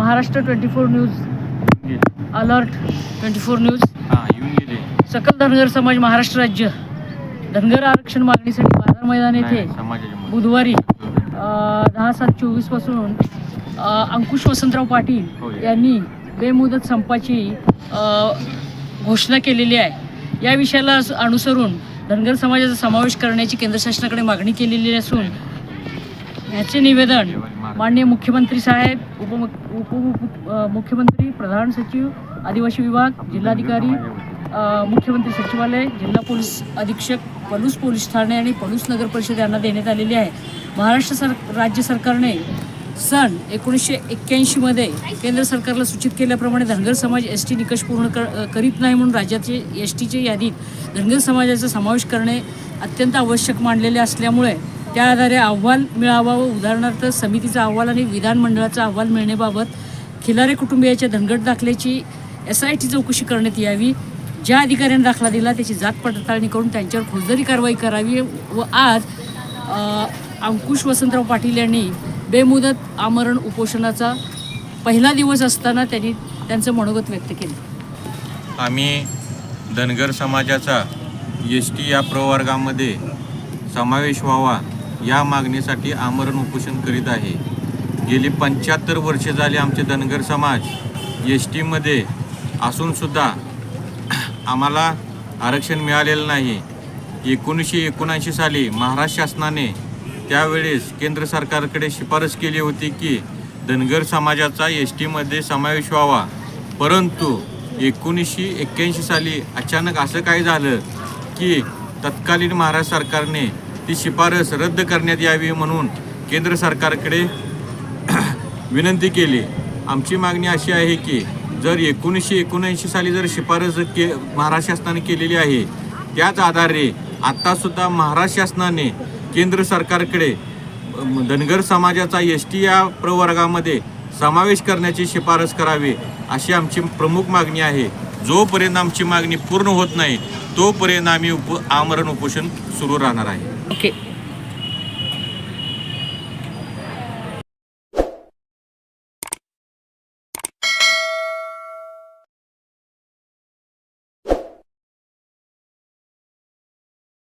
Maharashtra twenty four news. Alert twenty four news. हा सकल धनगर समाज महाराष्ट्र राज्य. धनगर आरक्षण मागणीसाठी बाजार मैदान येथे. बुधवारी दहा सात चोवीसपासून अंकुश वसंतराव पाटील होय. यांनी बेमुदत संपाची घोषणा केलेली आहे. या विषयाला अनुसरून धनगर समाजाचा समावेश करण्याची केंद्र शासनाकडे मागणी केलेली असून याचे निवेदन माननीय मुख्यमंत्री साहेब उपमुख उप मुख्यमंत्री प्रधान सचिव आदिवासी विभाग जिल्हाधिकारी मुख्यमंत्री सचिवालय जिल्हा पोलीस अधीक्षक पलूस पोलीस ठाणे आणि पलूस नगर परिषद यांना देण्यात आलेली आहे. महाराष्ट्र सर राज्य सरकारने सन एकोणीसशे एक्क्याऐंशीमध्ये केंद्र सरकारला सूचित केल्याप्रमाणे धनगर समाज एस टी निकष पूर्ण कर करीत नाही म्हणून राज्याचे एस टीच्या यादीत धनगर समाजाचा समावेश करणे अत्यंत आवश्यक मानलेले असल्यामुळे त्या आधारे अहवाल मिळावा. व उदाहरणार्थ समितीचा अहवाल आणि विधानमंडळाचा अहवाल मिळण्याबाबत खिलारे कुटुंबियाच्या धनगट दाखल्याची एस आय टी चौकशी करण्यात यावी. ज्या अधिकाऱ्यांनी दाखला दिला त्याची जात पडताळणी करून त्यांच्यावर फौजदारी कारवाई करावी व आज अंकुश वसंतराव पाटील यांनी बेमुदत आमरण उपोषणाचा पहिला दिवस असताना त्यांनी त्यांचं मनोगत व्यक्त केलं. आम्ही धनगर समाजाचा एस टी या प्रवर्गामध्ये समावेश व्हावा या मागणीसाठी आमरण उपोषण करीत आहे. गेली पंच्याहत्तर वर्षे झाली आमचे धनगर समाज एस टीमध्ये असूनसुद्धा आम्हाला आरक्षण मिळालेलं नाही. एकोणीसशे एकोणऐंशी साली महाराष्ट्र शासनाने त्यावेळेस केंद्र सरकारकडे शिफारस केली होती की धनगर समाजाचा एस टीमध्ये समावेश व्हावा. परंतु एकोणीसशे एक्क्याऐंशी साली अचानक असं काय झालं की तत्कालीन महाराष्ट्र सरकारने ती शिफारस रद्द करण्यात यावी म्हणून केंद्र सरकारकडे विनंती केली. आमची मागणी अशी आहे की जर एकोणीसशे एकोणऐंशी साली जर शिफारस के महाराष्ट्र शासनाने केलेली आहे त्याच आधारे आत्तासुद्धा महाराष्ट्र शासनाने केंद्र सरकारकडे धनगर समाजाचा एस टी या प्रवर्गामध्ये समावेश करण्याची शिफारस करावी अशी आमची प्रमुख मागणी आहे. जोपर्यंत आमची मागणी पूर्ण होत नाही तोपर्यंत आम्ही उप आमरण उपोषण सुरू राहणार आहे. ओके